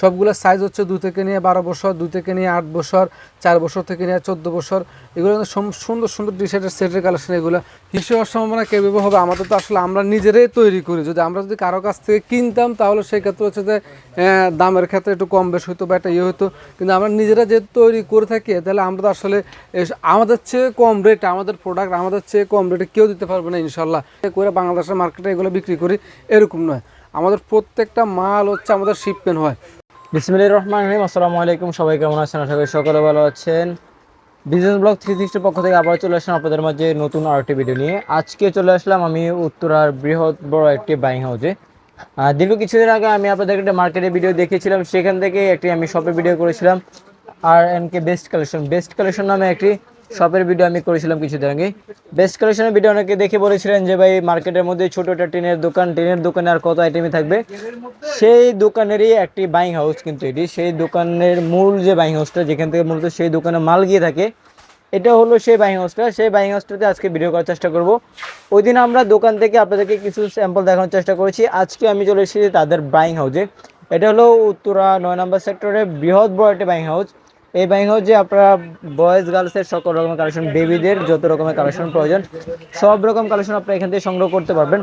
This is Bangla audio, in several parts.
সবগুলো সাইজ হচ্ছে দু থেকে নিয়ে বারো বছর দু থেকে নিয়ে আট বছর, চার বছর থেকে নিয়ে চোদ্দ বছর। এগুলো সুন্দর সুন্দর টি শার্টের সেটের কালেকশন এগুলো। হিসেবে সম্ভাবনা কেউ হবে? আমাদের তো আসলে আমরা নিজেরাই তৈরি করি। যদি আমরা যদি কারও কাছ থেকে কিনতাম, তাহলে সেই ক্ষেত্রে হচ্ছে যে দামের ক্ষেত্রে একটু কম বেশ হতো বা একটা ইয়ে হতো কিন্তু আমরা নিজেরা যে তৈরি করে থাকি, তাহলে আমরা তো আসলে আমাদের চেয়ে কম রেট আমাদের প্রোডাক্ট আমাদের চেয়ে কম রেটে কেউ দিতে পারবে না ইনশাল্লাহ করে বাংলাদেশের মার্কেটে এগুলো বিক্রি করি, এরকম নয়। আমাদের প্রত্যেকটা মাল হচ্ছে আমাদের শিপমেন্ট হয়। বিসমিল্লাহির রহমান রহিম, আসসালামু আলাইকুম, সবাই কেমন আছেন? আশা করি সকলে ভালো আছেন। বিজনেস ব্লগ থ্রি সিক্সটির পক্ষ থেকে আবার চলে আসলাম আপনাদের মাঝে নতুন আরেকটি ভিডিও নিয়ে। আজকে চলে আসলাম আমি উত্তরার বৃহৎ বড় একটি বাইং হাউসে দীর্ঘ কিছুদিন আগে আমি আপনাদের একটা মার্কেটে ভিডিও দেখিয়েছিলাম সেখান থেকে একটি আমি শপের ভিডিও করেছিলাম। R N K best collection best collection নামে একটি শপের ভিডিও আমি করেছিলাম কিছুদিন আগে। বেস্ট কালেকশনের ভিডিও অনেকে দেখে বলেছিলেন যে, ভাই মার্কেটের মধ্যে ছোট একটা টিনের দোকান, টিনের দোকানে আর কত আইটেমই থাকবে? সেই দোকানেরই একটি বাইং হাউস কিন্তু এটি। সেই দোকানের মূল যে বাইং হাউসটা যেখান থেকে মূলত সেই দোকানে মাল গিয়ে থাকে, এটা হলো সেই বাইং হাউসটা সেই বাইং হাউসটাতে আজকে ভিডিও করার চেষ্টা করব। ওই দিন আমরা দোকান থেকে আপনাদেরকে কিছু স্যাম্পল দেখানোর চেষ্টা করেছি। আজকে আমি চলে এসেছি তাদের বাইং হাউসে এটা হলো উত্তরা নয় নম্বর সেক্টরে বৃহৎ বড় একটি বাইং হাউস এই বাইং হাউসে আপনারা বয়েজ গার্লসের সকল রকমের কালেকশন বেবিদের যত রকমের কালেকশন প্রয়োজন, সব রকম কালেকশন আপনারা এখান থেকে সংগ্রহ করতে পারবেন।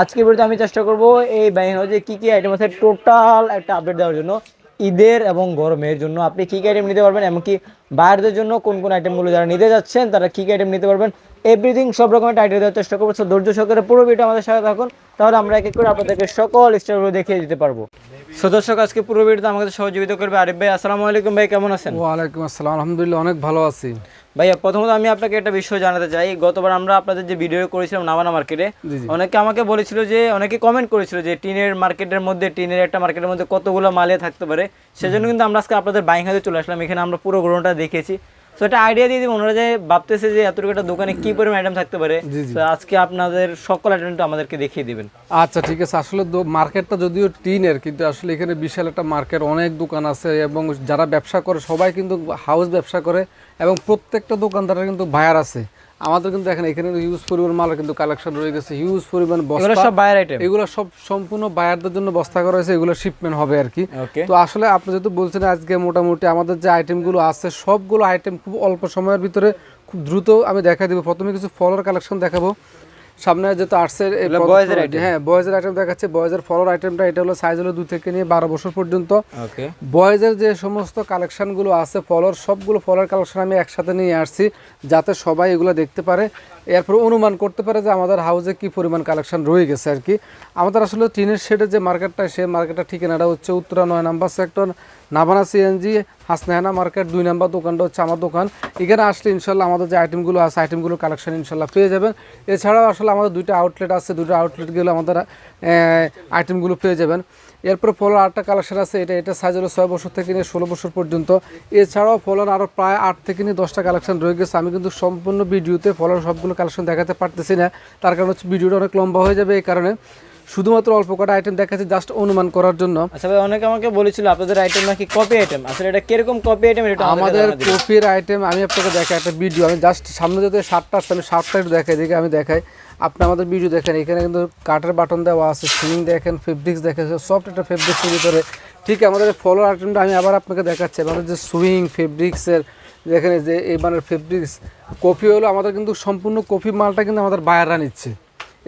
আজকে ভিডিওতে আমি চেষ্টা করব, এই বাইং হাউসে কী কী আইটেম আছে টোটাল একটা আপডেট দেওয়ার জন্য, ঈদের এবং গরমের জন্য। আপনি কী কী আইটেম নিতে পারবেন, এমনকি বাইরের জন্য কোন কোন আইটেমগুলো যারা নিতে যাচ্ছেন, তারা কী কী আইটেম নিতে পারবেন এভরিথিং সব রকমের টাইটেল দেওয়ার চেষ্টা করব। ধৈর্য সহকারে পুরো ভিডিও আমাদের সাথে থাকুন, তাহলে আমরা এক এক করে আপনাদেরকে সকল স্টারগুলো দেখিয়ে দিতে পারব। দর্শক আজকে পুরো ভিডিওতে আমাদের সহযোগিতা করবে আরিফ ভাই। আসসালামু আলাইকুম ভাই কেমন আছেন? ওয়ালাইকুম আসসালাম আলহামদুলিল্লাহ অনেক ভালো আছি। ভাইয়া প্রথমত আমি আপনাকে একটা বিষয় জানাতে চাই। গতবার আমরা আপনাদের যে ভিডিও করেছিলাম নামানা মার্কেটে। অনেকে আমাকে বলেছিল যে অনেকে কমেন্ট করেছিল যে টিনের মার্কেটের মধ্যে টিনের একটা মার্কেটের মধ্যে কতগুলো মালে থাকতে পারে। সেজন্য কিন্তু আমরা আজকে আপনাদের বাইং হাতে চলে আসলাম। এখানে আমরা পুরো গ্রহণটা দেখেছি। তো একটা আইডিয়া দিয়ে দিব। ওনারা যে ভাবতেছে যে এতটুকু একটা দোকানে কি পরিমাণ আইটেম থাকতে পারে। তো আজকে আপনাদের সকল আইটেমটা আমাদেরকে দেখিয়ে দিবেন। আচ্ছা ঠিক আছে। আসলে মার্কেটটা যদিও টিনের কিন্তু আসলে এখানে বিশাল একটা মার্কেট অনেক দোকান আছে এবং যারা ব্যবসা করে সবাই কিন্তু হাউস ব্যবসা করে এবং প্রত্যেকটা দোকানদারের কিন্তু বায়ার আছে। আমাদের কিন্তু এখন এখানে হিউজ পরিমাণ মাল কিন্তু কালেকশন রয়ে গেছে হিউজ পরিমাণ এগুলো বস্তা সব বায়ার আইটেম এগুলো সব সম্পূর্ণ বায়ারদের জন্য বস্তা করা হয়েছে এগুলো শিপমেন্ট হবে আর কি। তো আসলে আপনি যেহেতু বলছেন আজকে মোটামুটি আমাদের যে আইটেমগুলো আছে সবগুলো আইটেম খুব অল্প সময়ের ভিতরে খুব দ্রুত আমি দেখা দেবো। প্রথমে কিছু ফলোর কালেকশন দেখাবো। সামনে যেহেতু আর্টসের? হ্যাঁ বয়েজের আইটেম দেখাচ্ছে। বয়েজের ফলোর আইটেমটা এটা হলো সাইজ হলো দু থেকে নিয়ে বারো বছর পর্যন্ত। বয়েজের যে সমস্ত কালেকশনগুলো আছে ফলোর সবগুলো ফলোর কালেকশন আমি একসাথে নিয়ে আসছি যাতে সবাই এগুলো দেখতে পারে। এরপর অনুমান করতে পারে যে আমাদের হাউসে কি পরিমাণ কালেকশন রয়ে গেছে আর কি। আমাদের আসলে টিনের শেডের যে মার্কেটটা সে মার্কেটটা ঠিকানাটা হচ্ছে উত্তরা নয় number sector Nabana CNG Hasnahana market দুই নাম্বার দোকানটা হচ্ছে আমার দোকান। এখানে আসলে ইনশাল্লাহ আমাদের যে আইটেমগুলো আছে আইটেমগুলো কালেকশন ইনশাল্লাহ পেয়ে যাবেন। এছাড়াও আসলে আমাদের দুইটা আউটলেট আছে দুটো আউটলেট গেলে আমাদের আইটেমগুলো পেয়ে যাবেন। এরপরে ফলোর আটটা কালেকশন আছে, এটা এটা সাইজ হলো ছয় বছর থেকে নিয়ে ষোলো বছর পর্যন্ত। এছাড়াও ফলোর আরও প্রায় আট থেকে নিয়ে দশটা কালেকশন রয়ে গেছে। আমি কিন্তু সম্পূর্ণ ভিডিওতে ফলন সবগুলো কালেকশন দেখাতে পারতেছি না। তার কারণ হচ্ছে ভিডিওটা অনেক লম্বা হয়ে যাবে এই কারণে। শুধুমাত্র অল্প কটা আইটেম দেখাচ্ছি জাস্ট অনুমান করার জন্য। আচ্ছা ভাই অনেকে আমাকে বলেছিল আপনাদের আইটেম নাকি কপি আইটেম আসলে এটা কীরকম কপি আইটেম এটা আমাদের কপির আইটেম আমি আপনাকে দেখাই একটা ভিডিও আমি জাস্ট সামনে যদি শার্টটা আসছে আমি শার্টটা একটু দেখাই দেখে আমি দেখাই। আপনি আমাদের ভিডিও দেখেন এখানে কিন্তু কাঠের বাটন দেওয়া আছে সুইং দেখেন ফেব্রিক্স দেখেন সফট একটা ফেব্রিক্সের ভিতরে। ঠিক আমাদের ফলো আইটেমটা আমি আবার আপনাকে দেখাচ্ছি আমাদের যে সুইং ফেব্রিক্সের দেখেন যে এই মানের ফেব্রিক্স কপি হলো আমাদের কিন্তু সম্পূর্ণ কপি মালটা কিন্তু আমাদের বায়াররা নিচ্ছে।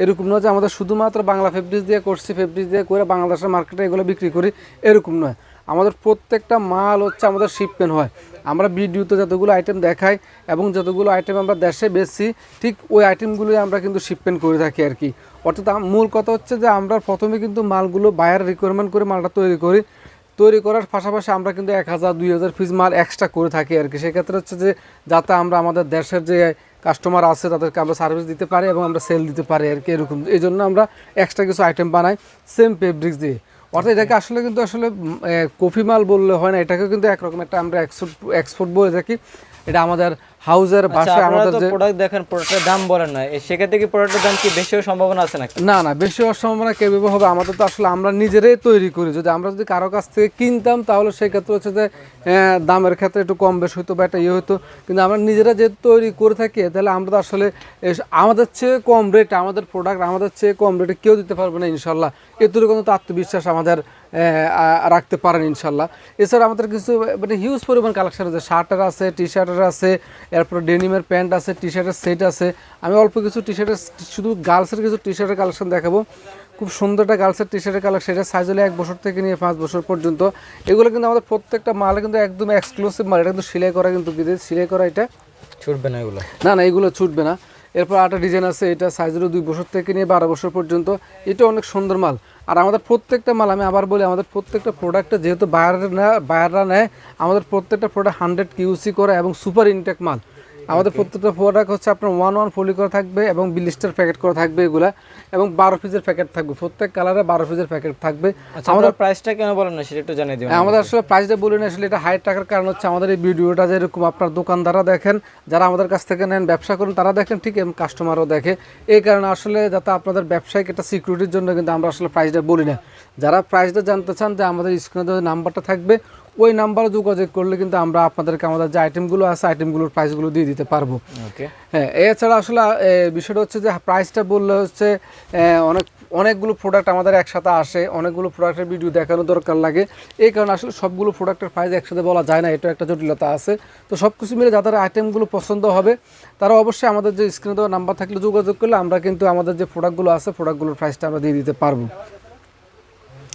এরকম নয় যে আমাদের শুধুমাত্র বাংলা ফেব্রিক্স দিয়ে করছি ফেব্রিক্স দিয়ে করে বাংলাদেশের মার্কেটে এগুলো বিক্রি করি, এরকম নয়। আমাদের প্রত্যেকটা মাল হচ্ছে আমাদের শিপমেন্ট হয়। আমরা ভিডিওতে যতগুলো আইটেম দেখাই এবং যতগুলো আইটেম আমরা দেশে বেচছি ঠিক ওই আইটেমগুলোই আমরা কিন্তু শিপমেন্ট করে থাকি আর কি। অর্থাৎ মূল কথা হচ্ছে যে আমরা প্রথমে কিন্তু মালগুলো বায়ার রিকোয়ারমেন্ট করে মালটা তৈরি করি। তৈরি করার পাশাপাশি আমরা কিন্তু এক হাজার, দুই হাজার পিস মাল এক্সট্রা করে থাকি আর কি। সেক্ষেত্রে হচ্ছে যে যাতে আমরা আমাদের দেশের যে কাস্টমার আছে, তাদেরকে আমরা সার্ভিস দিতে পারি এবং আমরা সেল দিতে পারি আর কি এরকম। এই জন্য আমরা এক্সট্রা কিছু আইটেম বানাই সেম ফেব্রিক্স দিয়ে। অর্থাৎ এটাকে আসলে কিন্তু আসলে কফি মাল বললে হয় না এটাকে কিন্তু একরকম একটা আমরা এক্সপোর্ট এক্সপোর্ট বলে থাকি। এটা আমাদের হাউজের আচ্ছা আপনারা আমাদের যে প্রোডাক্ট দেখেন প্রোডাক্টের দাম বলেন না। সেক্ষেত্রে কি প্রোডাক্টের দাম কি বেশি হওয়ার সম্ভাবনা আছে নাকি? না না বেশি হওয়ার সম্ভাবনা কেউ হবে। আমাদের তো আসলে আমরা নিজেরাই তৈরি করি। যদি আমরা যদি কারও কাছ থেকে কিনতাম তাহলে সেই ক্ষেত্রে হচ্ছে যে দামের ক্ষেত্রে একটু কম বেশ হতো বা একটা ইয়ে হতো কিন্তু আমরা নিজেরা যেহেতু তৈরি করে থাকি তাহলে আমরা তো আসলে আমাদের চেয়ে কম রেট আমাদের প্রোডাক্ট আমাদের চেয়ে কম রেটে কেউ দিতে পারবে না ইনশাল্লাহ। এতটুকু কিন্তু আত্মবিশ্বাস আমাদের রাখতে পারেন ইনশাল্লাহ। এছাড়া আমাদের কিছু মানে হিউজ পরিমাণ কালেকশন আছে। শার্টের আছে টি শার্টের আছে এরপর ডেনিমের প্যান্ট আছে টি শার্টের সেট আছে। আমি অল্প কিছু টি শার্টের শুধু গার্লসের কিছু টি শার্টের কালেকশন দেখাবো। খুব সুন্দর একটা গার্লসের টি শার্টের কালেকশন এটা সাইজ হলে এক বছর থেকে নিয়ে পাঁচ বছর পর্যন্ত। এগুলো কিন্তু আমাদের প্রত্যেকটা মালে কিন্তু একদম এক্সক্লুসিভ মাল এটা কিন্তু সিলাই করা কিন্তু বিদেশ সেলাই করা এটা ছুটবে না এগুলো। না না এগুলো ছুটবে না। এরপর আরেকটা ডিজাইন আছে, এটা সাইজেরও দুই বছর থেকে নিয়ে বারো বছর পর্যন্ত। এটা অনেক সুন্দর মাল। আর আমাদের প্রত্যেকটা মাল, আমি আবার বলি, আমাদের প্রত্যেকটা প্রোডাক্টটা যেহেতু বাইরে না বায়াররা নেয়, আমাদের প্রত্যেকটা প্রোডাক্ট হান্ড্রেড কিউসি করে এবং সুপার ইনটেক মাল। আমাদের প্রত্যেকটা প্রোডাক্ট হচ্ছে আপনার ওয়ান ওয়ান ফলি করা থাকবে এবং বিলিস্টার প্যাকেট করা থাকবে এগুলা এবং বারো পিসের প্যাকেট থাকবে। প্রত্যেক কালারে বারো পিসের প্যাকেট থাকবে। আচ্ছা আমাদের প্রাইসটা কেন বলেন না সেটা একটু জানিয়ে দিবেন হ্যাঁ, আমাদের আসলে প্রাইসটা বলি না আসলে এটা হাই টাকার কারণ হচ্ছে আমাদের এই ভিডিওটা যেরকম আপনার দোকানদাররা দেখেন যারা আমাদের কাছ থেকে নেন ব্যবসা করেন তারা দেখেন ঠিক এবং কাস্টমারও দেখে। এই কারণে আসলে যাতে আপনাদের ব্যবসায়িক একটা সিকিউরিটির জন্য কিন্তু আমরা আসলে প্রাইসটা বলি না। যারা প্রাইসটা জানতে চান যে আমাদের স্ক্রিনে নাম্বারটা থাকবে ওই নাম্বারে যোগাযোগ করলে কিন্তু আমরা আপনাদেরকে আমাদের যে আইটেমগুলো আছে আইটেমগুলোর প্রাইসগুলো দিয়ে দিতে পারব। ওকে হ্যাঁ এছাড়া আসলে বিষয়টা হচ্ছে যে প্রাইসটা বললে হচ্ছে অনেক অনেকগুলো প্রোডাক্ট আমাদের একসাথে আসে অনেকগুলো প্রোডাক্টের ভিডিও দেখানো দরকার লাগে। এই কারণে আসলে সবগুলো প্রোডাক্টের প্রাইস একসাথে বলা যায় না এটা একটা জটিলতা আছে। তো সব কিছু মিলে যাদের আইটেমগুলো পছন্দ হবে তারা অবশ্যই আমাদের যে স্ক্রিনে দেওয়া নাম্বার থাকলে যোগাযোগ করলে আমরা কিন্তু আমাদের যে প্রোডাক্টগুলো আছে প্রোডাক্টগুলোর প্রাইসটা আমরা দিয়ে দিতে পারব।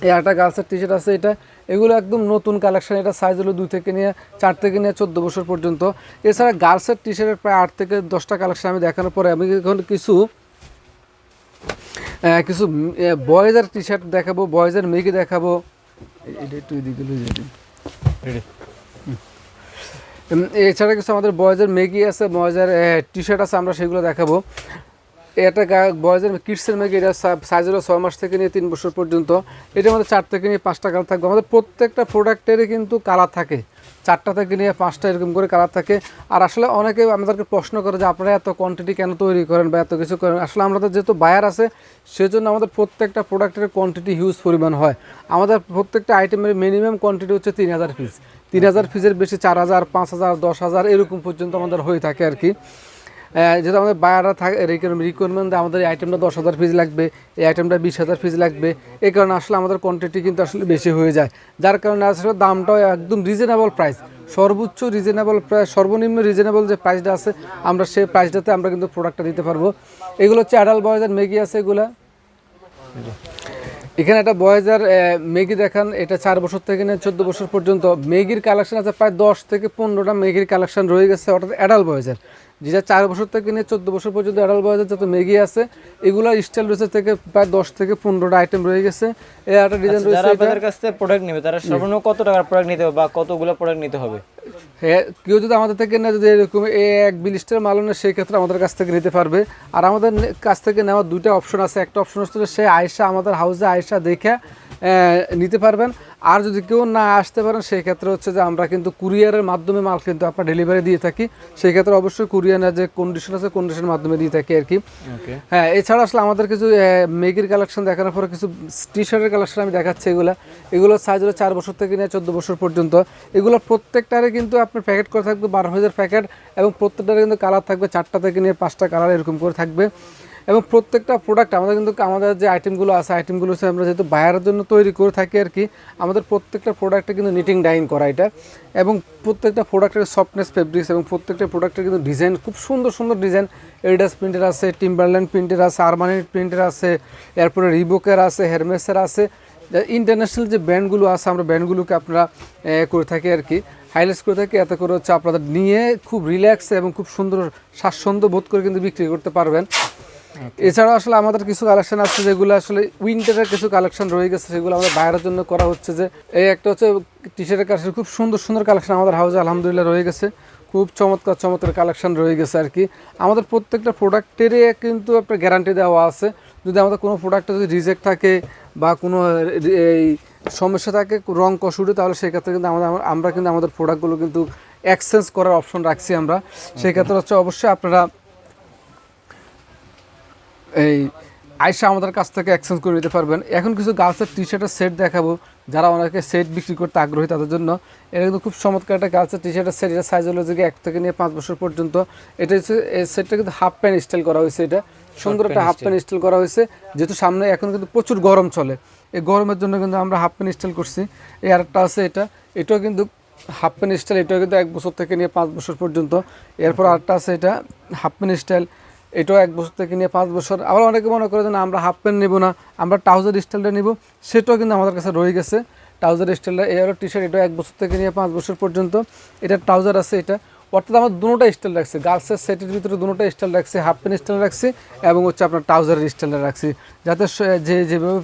এই একটা গার্লসের টি শার্ট আছে এটা। এগুলো একদম নতুন কালেকশন এটা সাইজ হলো দুই থেকে নিয়ে চার থেকে নিয়ে চোদ্দ বছর পর্যন্ত। এছাড়া গার্লসের টি শার্টের প্রায় আট থেকে দশটা কালেকশন আমি দেখানোর পরে আমি এখন কিছু কিছু বয়েজের টি শার্ট দেখাবো বয়েজের মেয়েকে দেখাবো। এটা একটু এদিকে এছাড়া কিছু আমাদের বয়েজের মেগি আছে বয়েজের টি শার্ট আছে আমরা সেগুলো দেখাবো। এটা বয়েজের কিডসের মেগি এটা সাইজ হলো ছয় মাস থেকে নিয়ে তিন বছর পর্যন্ত। এটা আমাদের চার থেকে নিয়ে পাঁচটা কালার থাকবে। আমাদের প্রত্যেকটা প্রোডাক্টেরই কিন্তু কালার থাকে। চারটা থেকে নিয়ে পাঁচটা এরকম করে কালার থাকে। আর আসলে অনেকে আমাদেরকে প্রশ্ন করে যে, আপনারা এত কোয়ান্টিটি কেন তৈরি করেন বা এত কিছু করেন? আসলে আমাদের যেহেতু বায়ার আছে, সেজন্য আমাদের প্রত্যেকটা প্রোডাক্টের কোয়ান্টিটি হিউজ পরিমাণ হয়। আমাদের প্রত্যেকটা আইটেমের মিনিমাম কোয়ান্টিটি হচ্ছে তিন হাজার পিস তিন হাজার পিসের বেশি চার হাজার, পাঁচ হাজার, দশ হাজার এরকম পর্যন্ত আমাদের হয়ে থাকে আর কি। যেহেতু আমাদের বায়াররা থাকে রিকোয়ারমেন্ট আমাদের এই আইটেমটা দশ হাজার পিস লাগবে, এই আইটেমটা বিশ হাজার পিস লাগবে। এই কারণে আসলে আমাদের কোয়ান্টিটি কিন্তু আসলে বেশি হয়ে যায়। যার কারণে আসলে দামটাও একদম রিজনেবল প্রাইস সর্বোচ্চ রিজনেবল প্রায় সর্বনিম্ন রিজনেবল যে প্রাইসটা আছে, আমরা সেই প্রাইসটাতে আমরা কিন্তু প্রোডাক্টটা দিতে পারব। এগুলো হচ্ছে অ্যাডাল বয়েজের মেগি আছে এগুলা। এখানে একটা বয়েজার মেগি দেখান। এটা চার বছর থেকে নিয়ে চোদ্দ বছর পর্যন্ত। মেগির কালেকশন আছে প্রায় দশ থেকে পনেরোটা মেগির কালেকশন রয়ে গেছে, অর্থাৎ অ্যাডাল বয়েজের যেটা চার বছর থেকে নিয়ে চোদ্দ বছর পর্যন্ত অ্যাডাল বয়েজের যত মেগি আছে এগুলো স্টাইল রয়েছে থেকে প্রায় দশ থেকে পনেরোটা আইটেম রয়ে গেছে। একটা ডিজাইন যারা রয়েছে আপনাদের কাছ থেকে প্রোডাক্ট নেবে তারা সর্বনিম্ন কত টাকার প্রোডাক্ট নিতে হবে বা কতগুলো প্রোডাক্ট নিতে হবে? হ্যাঁ কেউ যদি আমাদের থেকে নেয় যদি এরকম এক বিলিস্টার মাল নেয় সেই ক্ষেত্রে আমাদের কাছ থেকে নিতে পারবে। আর আমাদের কাছ থেকে নেওয়ার দুইটা অপশন আছে। একটা অপশন হচ্ছে সে আয়সা আমাদের হাউসে আয়সা দেখে নিতে পারবেন। আর যদি কেউ না আসতে পারেন সেই ক্ষেত্রে হচ্ছে যে আমরা কিন্তু কুরিয়ারের মাধ্যমে মাল কিন্তু আপনার ডেলিভারি দিয়ে থাকি। সেই ক্ষেত্রে অবশ্যই কুরিয়ারের যে কন্ডিশন আছে কন্ডিশনের মাধ্যমে দিয়ে থাকি আর কি। হ্যাঁ এছাড়া আসলে আমাদের কিছু মেগির কালেকশন দেখানোর পরে কিছু টি শার্টের কালেকশন আমি দেখাচ্ছি এগুলো। এগুলো সাইজ হলো চার বছর থেকে নিয়ে চোদ্দ বছর পর্যন্ত। এগুলো প্রত্যেকটারে কিন্তু আপনার প্যাকেট করে থাকবে বারো হাজার প্যাকেট এবং প্রত্যেকটারে কিন্তু কালার থাকবে চারটা থেকে নিয়ে পাঁচটা কালার এরকম করে থাকবে। এবং প্রত্যেকটা প্রোডাক্ট আমাদের কিন্তু, আমাদের যে আইটেমগুলো আছে আইটেমগুলো হচ্ছে আমরা যেহেতু বায়ারের জন্য তৈরি করে থাকি আর কি, আমাদের প্রত্যেকটা প্রোডাক্টে কিন্তু নিটিং ডাইন করা এটা। এবং প্রত্যেকটা প্রোডাক্টের সফটনেস ফেব্রিক্স এবং প্রত্যেকটা প্রোডাক্টের কিন্তু ডিজাইন খুব সুন্দর সুন্দর ডিজাইন এডিডাস প্রিন্টের আছে টিম্বারল্যান্ড প্রিন্টের আছে আরমানির প্রিন্টের আছে, এরপরে রিবোকের আছে হেরমেসের আছে। ইন্টারন্যাশনাল যে ব্র্যান্ডগুলো আছে, আমরা ব্র্যান্ডগুলোকে আপনারা করে থাকি আর কি। হাইলাইটস করে থাকি, এত করে হচ্ছে আপনাদের নিয়ে খুব রিল্যাক্স এবং খুব সুন্দর স্বাচ্ছন্দ্য বোধ করে কিন্তু বিক্রি করতে পারবেন। এছাড়া আসলে আমাদের কিছু কালেকশন আছে যেগুলো আসলে উইন্টারের কিছু কালেকশন রয়ে গেছে সেগুলো আমাদের বাইরের জন্য করা হচ্ছে যে এই একটা হচ্ছে টি শার্টের কালেকশন খুব সুন্দর সুন্দর কালেকশন আমাদের হাউসে আলহামদুলিল্লাহ রয়ে গেছে। খুব চমৎকার চমৎকার কালেকশন রয়ে গেছে আর কি। আমাদের প্রত্যেকটা প্রোডাক্টেরই কিন্তু একটা গ্যারান্টি দেওয়া আছে। যদি আমাদের কোনো প্রোডাক্টে যদি রিজেক্ট থাকে বা কোনো এই সমস্যা থাকে রং কষুটে তাহলে সেক্ষেত্রে কিন্তু আমাদের আমরা কিন্তু আমাদের প্রোডাক্টগুলো কিন্তু এক্সচেঞ্জ করার অপশন রাখছি আমরা। সেক্ষেত্রে হচ্ছে অবশ্যই আপনারা এই আয়সা আমাদের কাছ থেকে এক্সচেঞ্জ করে নিতে পারবেন। এখন কিছু গার্লসের টি শার্টের সেট দেখাবো। যারা অনেকে সেট বিক্রি করতে আগ্রহী তাদের জন্য। এটা কিন্তু খুব চমৎকার একটা গার্লসের টি শার্টের সেট এটা সাইজ হলো যে এক থেকে নিয়ে পাঁচ বছর পর্যন্ত। এটা হচ্ছে এই সেটটা কিন্তু হাফ প্যান্ট স্টাইল করা হয়েছে এটা। সুন্দর একটা হাফ প্যান্ট স্টাইল করা হয়েছে। যেহেতু সামনে এখন কিন্তু প্রচুর গরম চলে। এই গরমের জন্য কিন্তু আমরা হাফ প্যান্ট স্টাইল করছি। এই আরেকটা আছে এটা। এটাও কিন্তু হাফ প্যান্ট স্টাইল এটাও কিন্তু এক বছর থেকে নিয়ে পাঁচ বছর পর্যন্ত। এরপর আরেকটা আছে এটা হাফ প্যান্ট স্টাইল এটাও এক বছর থেকে নিয়ে পাঁচ বছর। আবার অনেকে মনে করে যে না, আমরা হাফ প্যান্ট নেব না, আমরা ট্রাউজার স্টাইলটা নেব। সেটাও কিন্তু আমাদের কাছে রয়ে গেছে। ট্রাউজার স্টাইলটা এরও টি শার্ট এটাও এক বছর থেকে নিয়ে পাঁচ বছর পর্যন্ত। এটা ট্রাউজার আছে এটা। অর্থাৎ আমার দুটোটা স্টাইল রাখছি। গার্লসের সেটের ভিতরে দুটোটা স্টাইল রাখছি হাফ প্যান্ট স্টাইল রাখছি এবং হচ্ছে আপনার ট্রাউজারের স্টাইলটা রাখছি। যাতে যে যেভাবে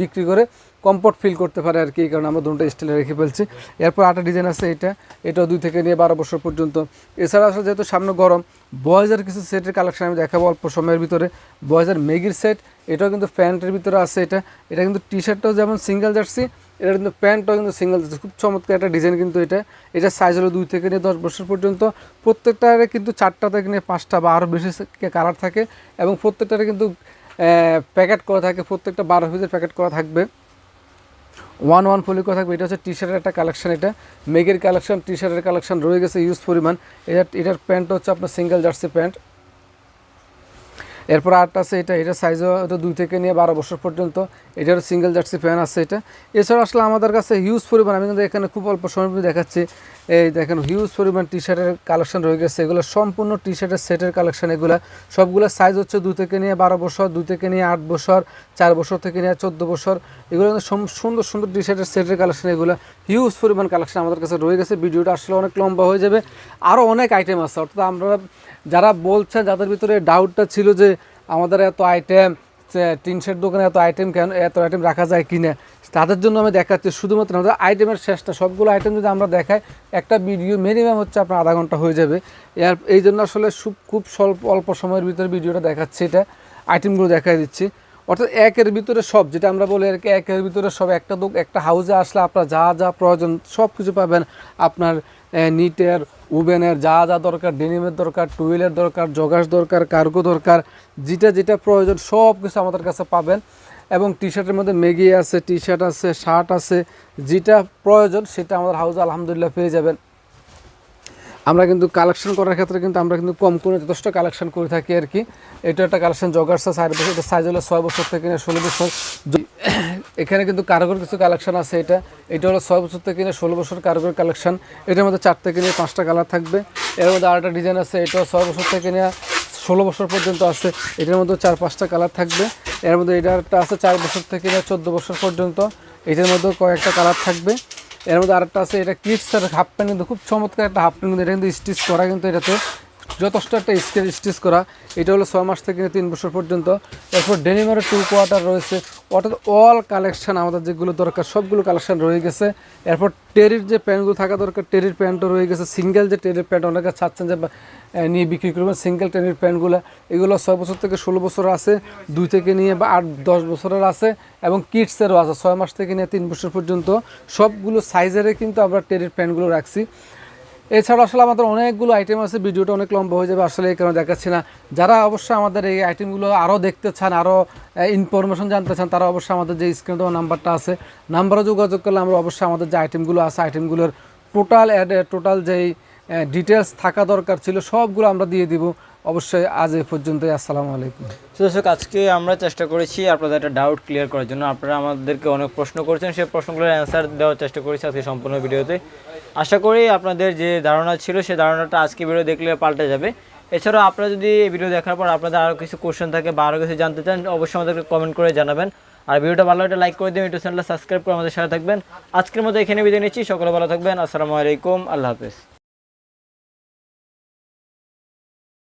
বিক্রি করে কমফর্ট ফিল করতে পারে আর কি, এই কারণে আমরা দুটো স্টাইলে রেখে ফেলছি। এরপর আটা ডিজাইন আছে এটা, এটাও দুই থেকে নিয়ে বারো বছর পর্যন্ত। এছাড়া আসলে যেহেতু সামনে গরম বয়েজের কিছু সেটের কালেকশন আমি দেখাবো অল্প সময়ের ভিতরে। বয়েজের মেগির সেট এটাও কিন্তু প্যান্টের ভিতরে আছে এটা। এটা কিন্তু টি শার্টটাও যেমন সিঙ্গেল জার্সি, এটা কিন্তু প্যান্টটাও কিন্তু সিঙ্গেল জার্সি। খুব চমৎকার একটা ডিজাইন কিন্তু এটা। এটা সাইজ হলো দুই থেকে নিয়ে দশ বছর পর্যন্ত। প্রত্যেকটারে কিন্তু চারটা থেকে নিয়ে পাঁচটা বা আরও বেশি কালার থাকে এবং প্রত্যেকটারে কিন্তু প্যাকেট করা থাকে, প্রত্যেকটা বারো পিসের প্যাকেট করা থাকবে। ওয়ান ওয়ান ফোলি কথা থাকবে, এটা হচ্ছে টি শার্টের একটা কালেকশন এটা। মেঘের কালেকশন টি শার্টের কালেকশন রয়ে গেছে ইউজ পরিমাণ। এটা এটার প্যান্ট হচ্ছে আপনার সিঙ্গেল জার্সি প্যান্ট এরপর আরেকটা আছে এটা এটা সাইজও এটা দুই থেকে নিয়ে বারো বছর পর্যন্ত। এটারও সিঙ্গেল জার্সি ফ্যান আছে এটা। এছাড়া আসলে আমাদের কাছে হিউজ পরিমাণ, আমি কিন্তু এখানে খুব অল্প সময় দেখাচ্ছি। এই দেখেন হিউজ পরিমাণ টি শার্টের কালেকশন রয়ে গেছে। এগুলো সম্পূর্ণ টি শার্টের সেটের কালেকশন এগুলো। সবগুলো সাইজ হচ্ছে দু থেকে নিয়ে বারো বছর, দুই থেকে নিয়ে আট বছর, চার বছর থেকে নিয়ে চোদ্দ বছর। এগুলো সুন্দর সুন্দর টি শার্টের সেটের কালেকশন এগুলো। হিউজ পরিমাণ কালেকশন আমাদের কাছে রয়ে গেছে। ভিডিওটা আসলে অনেক লম্বা হয়ে যাবে। আরও অনেক আইটেম আছে। অর্থাৎ আমরা যারা বলছেন, যাদের ভিতরে ডাউটটা ছিল যে আমাদের এত আইটেম টিনশের দোকানে এত আইটেম কেন, এত আইটেম রাখা যায় কিনা, তাদের জন্য আমি দেখাচ্ছি। শুধুমাত্র আমাদের আইটেমের শেষটা, সবগুলো আইটেম যদি আমরা দেখাই, একটা ভিডিও মিনিমাম হচ্ছে আপনার আধা ঘণ্টা হয়ে যাবে। এর, এই জন্য আসলে খুব স্বল্প, অল্প সময়ের ভিতরে ভিডিওটা দেখাচ্ছি এটা। আইটেমগুলো দেখাই দিচ্ছি। অর্থাৎ একের ভিতরে সব, যেটা আমরা বলি আর কি, একের ভিতরে সব, একটা দোক, একটা হাউসে আসলে আপনার যা যা প্রয়োজন সব কিছু পাবেন। আপনার নিটের উবেনের যা যা দরকার ডেনিমের দরকার টুইলের দরকার জগাস দরকার কার্গো দরকার, যেটা যেটা প্রয়োজন সব কিছু আমাদের কাছে পাবেন। এবং টি শার্টের মধ্যে মেগি আছে টি শার্ট আছে শার্ট আছে, যেটা প্রয়োজন সেটা আমাদের হাউসে আলহামদুলিল্লাহ পেয়ে যাবেন। আমরা কিন্তু কালেকশন করার ক্ষেত্রে কিন্তু আমরা কিন্তু কম করে যথেষ্ট কালেকশন করে থাকি আর কি। এটা একটা কালেকশন জগার্স চার বছর এটা সাইজ হলো ছয় বছর থেকে ষোলো বছর। এখানে কিন্তু কারগর কিছু কালেকশন আছে এটা। এটা হলো ছয় বছর থেকে ষোলো বছর কারগর কালেকশন এটার মধ্যে চার থেকে নিয়ে পাঁচটা কালার থাকবে। এর মধ্যে আরেকটা ডিজাইন আছে এটা ছয় বছর থেকে নিয়ে ষোলো বছর পর্যন্ত আছে এটার মধ্যে চার পাঁচটা কালার থাকবে। এর মধ্যে এটা একটা আছে, চার বছর থেকে চোদ্দ বছর পর্যন্ত। এটার মধ্যেও কয়েকটা কালার থাকবে। এর মধ্যে আরেকটা আছে, এটা কিডসের হাফ প্যান্ট কিন্তু খুব চমৎকার একটা হাফ প্যান্ট কিন্তু এটা কিন্তু স্টিচ করা কিন্তু এটাতে। যথেষ্ট একটা স্কেল স্টিচ করা। এটা হলো ছয় মাস থেকে তিন বছর পর্যন্ত। এরপর ডেনিমারের টু কোয়ার্টার রয়েছে। অর্থাৎ অল কালেকশান আমাদের যেগুলো দরকার, সবগুলো কালেকশান রয়ে গেছে। এরপর টেরির যে প্যান্টগুলো থাকা দরকার টেরির প্যান্টও রয়ে গেছে। সিঙ্গেল যে টেরির প্যান্ট অনেকে ছাড়ছেন যে নিয়ে বিক্রি করবেন। সিঙ্গেল টেরির প্যান্টগুলো, এগুলো ছয় বছর থেকে ষোলো বছর আছে, দুই থেকে নিয়ে বা আট, দশ বছরের আছে এবং কিডসেরও আছে। ছয় মাস থেকে নিয়ে তিন বছর পর্যন্ত সবগুলো সাইজেরে কিন্তু আমরা টেরির প্যান্টগুলো রাখছি। এছাড়া আসলে আমাদের অনেকগুলো আইটেম আছে, ভিডিওটা অনেক লম্বা হয়ে যাবে, আসলে এই কারণে দেখাচ্ছি না। যারা অবশ্যই আমাদের এই আইটেমগুলো আরও দেখতে চান, আরও ইনফরমেশন জানতে চান, তারা অবশ্যই আমাদের যে স্ক্রিনে দেওয়া নাম্বারটা আছে, নাম্বারে যোগাযোগ করলে আমরা অবশ্যই আমাদের যে আইটেমগুলো আছে আইটেমগুলোর টোটাল অ্যাড টোটাল যেই ডিটেলস থাকা দরকার ছিল, সবগুলো আমরা দিয়ে দিব। অবশ্যই আজ এই পর্যন্তই, আসসালামু আলাইকুম। তো দর্শক, আজকে আমরা চেষ্টা করেছি আপনাদের একটা ডাউট ক্লিয়ার করার জন্য। আপনারা আমাদেরকে অনেক প্রশ্ন করেছেন, সেই প্রশ্নগুলোর অ্যান্সার দেওয়ার চেষ্টা করেছি আজকে সম্পূর্ণ ভিডিওতে। আশা করি আপনাদের যে ধারণা ছিল সেই ধারণাটা আজকে ভিডিও দেখলে পাল্টে যাবে। এছাড়াও আপনারা যদি এই ভিডিও দেখার পর আপনাদের আরও কিছু কোশ্চেন থাকে বা আরও কিছু জানতে চান, অবশ্যই আমাদেরকে কমেন্ট করে জানাবেন। আর ভিডিওটা ভালো একটা লাইক করে দিন ইউটিউব চ্যানেলটা সাবস্ক্রাইব করে আমাদের সাথে থাকবেন। আজকের মতো এখানে বিদায় নিচ্ছি, সকলে ভালো থাকবেন, আসসালামু আলাইকুম, আল্লাহ হাফেজ।